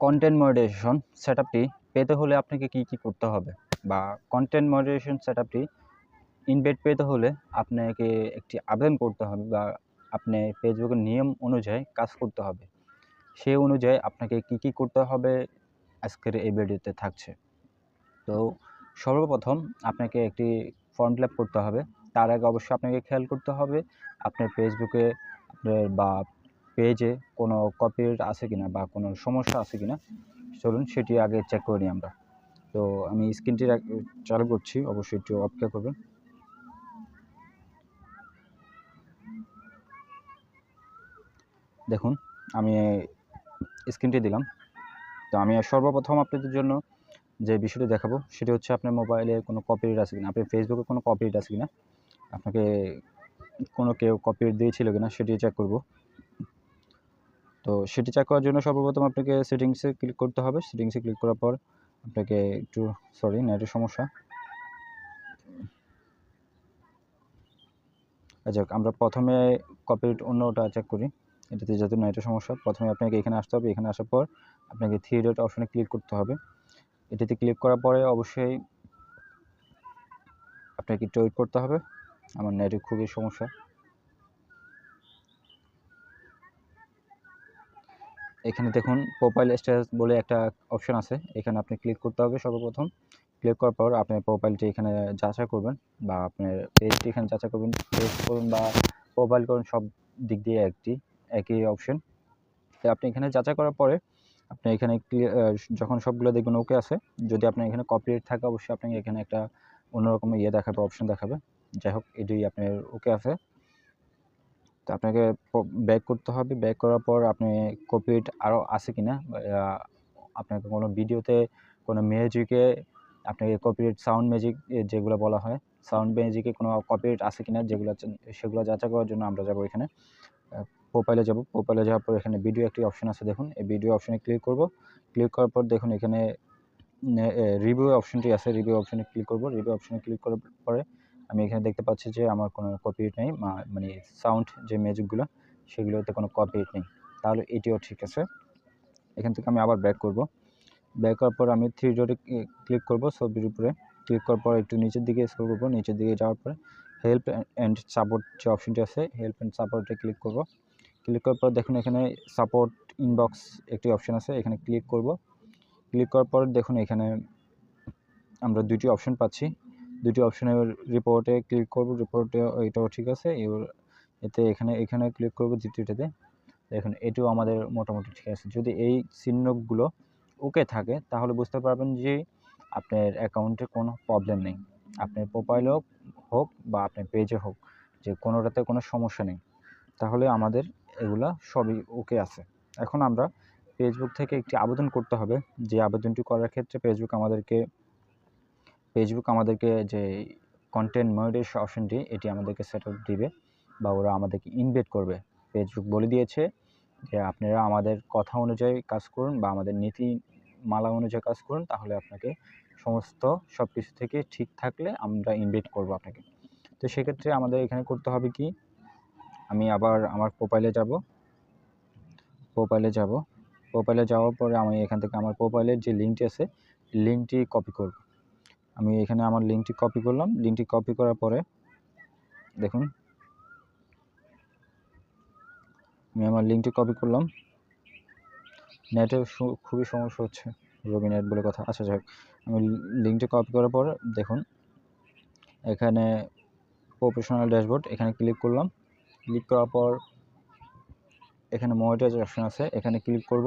Content moderation সেটআপটি পেতে হলে আপনাকে কি কি করতে হবে? বা কন্টেন্ট মডারেশন সেটআপটি ইনভেট পেতে হলে আপনাকে একটি আবেদন করতে হবে বা আপনি ফেসবুকের নিয়ম অনুযায়ী কাজ করতে হবে। সেই অনুযায়ী আপনাকে কি কি করতে হবে আজকের এই ভিডিওতে থাকছে। তো সর্বপ্রথম আপনাকে একটি ফর্ম ফিল করতে হবে। তার আগে অবশ্যই আপনাকে খেয়াল করতে হবে, আপনার ফেসবুকে বা পেজে কোনো কপিরাইট আছে কিনা বা কোনো সমস্যা আছে কিনা, চলুন সেটি আগে চেক করে নিই আমরা। তো আমি স্ক্রিনটি চালু করছি, অবশ্যই একটু অপেক্ষা করবেন। দেখুন, আমি স্ক্রিনটি দিলাম। তো আমি সর্বপ্রথম আপনাদের জন্য যে বিষয়টি দেখাবো, সেটি হচ্ছে আপনার মোবাইলে কোনো কপিরাইট আছে কিনা, আপনার ফেসবুকে কোনো কপিরাইট আছে কিনা, আপনাকে কোনো কেউ কপিরাইট দিয়েছিল কিনা, সেটি চেক করব। তো সেটি চেক করার জন্য সর্বপ্রথম আপনাকে সেটিংসে ক্লিক করতে হবে। সেটিংসে ক্লিক করার পর আপনাকে একটু সরি নেটের সমস্যা। আচ্ছা আমরা প্রথমে কপিরাইট অন্যটা চেক করি। এটাতে যেহেতু নেটের সমস্যা, প্রথমে আপনাকে এখানে আসতে হবে। এখানে আসার পর আপনাকে থ্রি ডট অপশনে ক্লিক করতে হবে। এটিতে ক্লিক করার পরে অবশ্যই আপনাকে একটু ওয়েট করতে হবে। আমার নেটে খুবই সমস্যা। এখানে দেখুন প্রোফাইল স্ট্যাটাস বলে একটা অপশন আছে। এখানে আপনি ক্লিক করতে হবে সর্বপ্রথম। ক্লিক করার পর আপনি প্রোফাইলটি এখানে যাচাই করবেন বা আপনার পেজটি এখানে যাচাই করবেন। পেজ করুন বা প্রোফাইল করুন, সব দিক দিয়ে একটি, একই অপশন তো আপনি এখানে যাচাই করার পরে আপনি এখানে যখন সবগুলো দেখবেন ওকে আছে, যদি আপনার এখানে কপিরাইট থাকে, অবশ্যই আপনাকে এখানে একটা অন্যরকম ইয়ে দেখাবে অপশন দেখাবে। যাই হোক, এটি আপনার ওকে আছে। তো আপনাকে ব্যাক করতে হবে। ব্যাক করার পর আপনি কপিড আরও আছে কি না আপনাকে কোনো ভিডিওতে কোনো মিউজিকে আপনাকে কপিরাইট সাউন্ড ম্যাজিক যেগুলো বলা হয় সাউন্ড ম্যাজিকে কোনো কপিরাইট আছে কি না যেগুলো সেগুলো যাচাই করার জন্য আমরা যাব এখানে। প্রোফাইলে যাব। প্রোফাইলে যাওয়ার পর এখানে ভিডিও একটি অপশন আছে, দেখুন। এই ভিডিও অপশনে ক্লিক করব। ক্লিক করার পর দেখুন এখানে রিভিউ অপশনটি আছে। রিভিউ অপশনে ক্লিক করব। রিভিউ অপশনে ক্লিক করার পরে আমি এখানে দেখতে পাচ্ছি যে আমার কোনো কপিরাইট নেই মানে সাউন্ড যে ম্যাজিকগুলো সেগুলোতে কোনো কপিরাইট নেই। তাহলে এটিও ঠিক আছে। এখান থেকে আমি আবার ব্যাক করব। ব্যাক করার পর আমি থ্রি ডটে ক্লিক করব ছবির উপরে। ক্লিক করার পর একটু নিচের দিকে স্ক্রল করব। নিচের দিকে যাওয়ার পরে হেল্প অ্যান্ড সাপোর্ট যে অপশনটি আছে হেল্প অ্যান্ড সাপোর্টে ক্লিক করব। ক্লিক করার পর দেখুন এখানে সাপোর্ট ইনবক্স একটি অপশন আছে, এখানে ক্লিক করব। ক্লিক করার পর দেখুন এখানে আমরা দুটি অপশন পাচ্ছি। দুটি অপশনে রিপোর্টে ক্লিক করব রিপোর্টে এটাও ঠিক আছে। এবার এতে এখানে এখানে ক্লিক করব দ্বিতীয়টাতে। দেখুন, এটিও আমাদের মোটামুটি ঠিক আছে। যদি এই চিহ্নগুলো ওকে থাকে, তাহলে বুঝতে পারবেন যে আপনার অ্যাকাউন্টে কোনো প্রবলেম নেই। আপনার প্রোফাইলও হোক বা আপনার পেজে হোক, যে কোনোটাতে কোনো সমস্যা নেই। তাহলে আমাদের এগুলা সবই ওকে আছে। এখন আমরা ফেসবুক থেকে একটি আবেদন করতে হবে। যে আবেদনটি করার ক্ষেত্রে ফেসবুক আমাদেরকে ফেসবুক আমাদেরকে যে কন্টেন্ট মনিটাইজেশন অপশনটি এটি আমাদেরকে সেট আপ দিবে বা ওরা আমাদেরকে ইনভেট করবে। ফেসবুক বলে দিয়েছে যে আপনারা আমাদের কথা অনুযায়ী কাজ করুন বা আমাদের নীতি মালা অনুযায়ী কাজ করুন, তাহলে আপনাকে সমস্ত সব কিছু থেকে ঠিক থাকলে আমরা ইনভেট করব আপনাকে। তো সেক্ষেত্রে আমাদের এখানে করতে হবে কি? আমি আবার আমার প্রোফাইলে যাব। প্রোফাইলে যাব। প্রোফাইলে যাওয়ার পরে আমি এখান থেকে আমার প্রোফাইলের যে লিঙ্কটি আছে লিঙ্কটি কপি করব। আমি এখানে আমার লিঙ্কটি কপি করলাম। লিঙ্কটি কপি করার পরে দেখুন, আমি আমার লিঙ্কটি কপি করলাম। নেটের খুবই সমস্যা হচ্ছে, রবি নেট বলে কথা। আচ্ছা যাক আমি লিঙ্কটি কপি করার পর দেখুন, এখানে প্রফেশনাল ড্যাশবোর্ড এখানে ক্লিক করলাম। ক্লিক করার পর এখানে মনিটাইজ অপশন আছে, এখানে ক্লিক করব।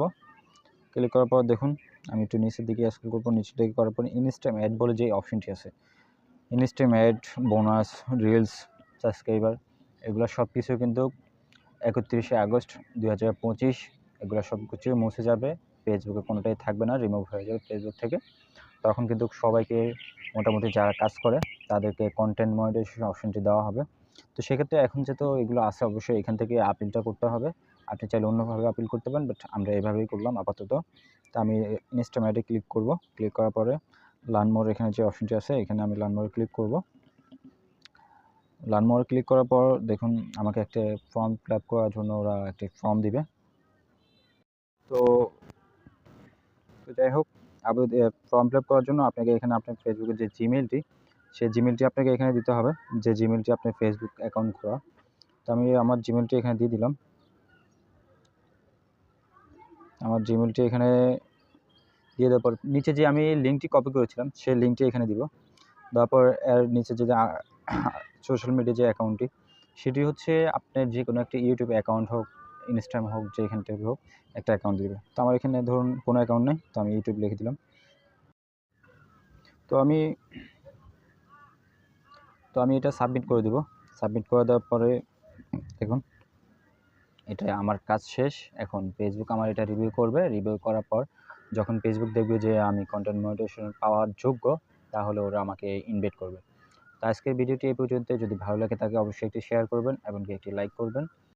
ক্লিক করার পর দেখুন, আমি একটু নিচের দিকে স্ক্রল করব, নিচের দিকে করার পর ইনস্টাম অ্যাড বলে যে অপশনটি আছে। Instant ad bonus reels subscriber এগুলো সব কিছু কিন্তু একত্রিশে আগস্ট দুই হাজার পঁচিশ, এগুলো সব কিছু মুছে যাবে ফেসবুকে কোনোটাই থাকবে না রিমুভ হয়ে যাবে ফেসবুক থেকে। তখন কিন্তু সবাইকে মোটামুটি যারা কাজ করে, তাদেরকে কন্টেন্ট মনিটাইজেশন অপশনটি দেওয়া হবে। তো সেক্ষেত্রে এখন যেহেতু এগুলো আছে, অবশ্যই এখান থেকে আপিলটা করতে হবে। আপনি চাইলে অন্যভাবে আপিল করতে পারেন বাট আমরা এভাবেই করলাম আপাতত। তো আমি ইনস্টামেটে ক্লিক করব। ক্লিক করার পরে লার্নমোর এখানে যে অপশনটি আছে, এখানে আমি লার্নমোরে ক্লিক করব। লার্নমোরে ক্লিক করার পর দেখুন, আমাকে একটা ফর্ম ফিল করার জন্য ওরা একটি ফর্ম দিবে। তো যাই হোক আবেদন ফর্ম ফিল করার জন্য আপনাকে এখানে আপনার ফেসবুকের যে জিমেলটি সেই জিমেলটি আপনাকে এখানে দিতে হবে। যে জিমেলটি আপনার ফেসবুক অ্যাকাউন্ট খোলা। তো আমি আমার জিমেলটি এখানে দিয়ে দিলাম। আমার জিমেলটি এখানে দিয়ে দেওয়ার পর, নিচে যে আমি লিঙ্কটি কপি করেছিলাম, সেই লিঙ্কটি এখানে দিব। দেওয়ার পর, এর নিচে যে সোশ্যাল মিডিয়া যে অ্যাকাউন্টটি সেটি হচ্ছে আপনার যে কোনো একটা ইউটিউব অ্যাকাউন্ট হোক ইনস্টাগ্রাম হোক, যেখান থেকে হোক, একটা অ্যাকাউন্ট দিবে। তো আমার এখানে ধরুন কোনো অ্যাকাউন্ট নেই, তো আমি ইউটিউব লিখে দিলাম। তো আমি তো আমি এটা সাবমিট করে দেবো। সাবমিট করে দেওয়ার পরে, দেখুন এটা আমার কাজ শেষ। এখন ফেসবুক আমার এটা রিভিউ করবে। রিভিউ করার পর যখন ফেসবুক দেখবে যে আমি কন্টেন্ট মনিটেশন পাওয়ার যোগ্য, তাহলে ওরা আমাকে ইনভাইট করবে। তো আজকের ভিডিওটি এই পর্যন্ত যদি ভালো লাগে তাকে অবশ্যই একটি শেয়ার করবেন এবং একটি লাইক করবেন।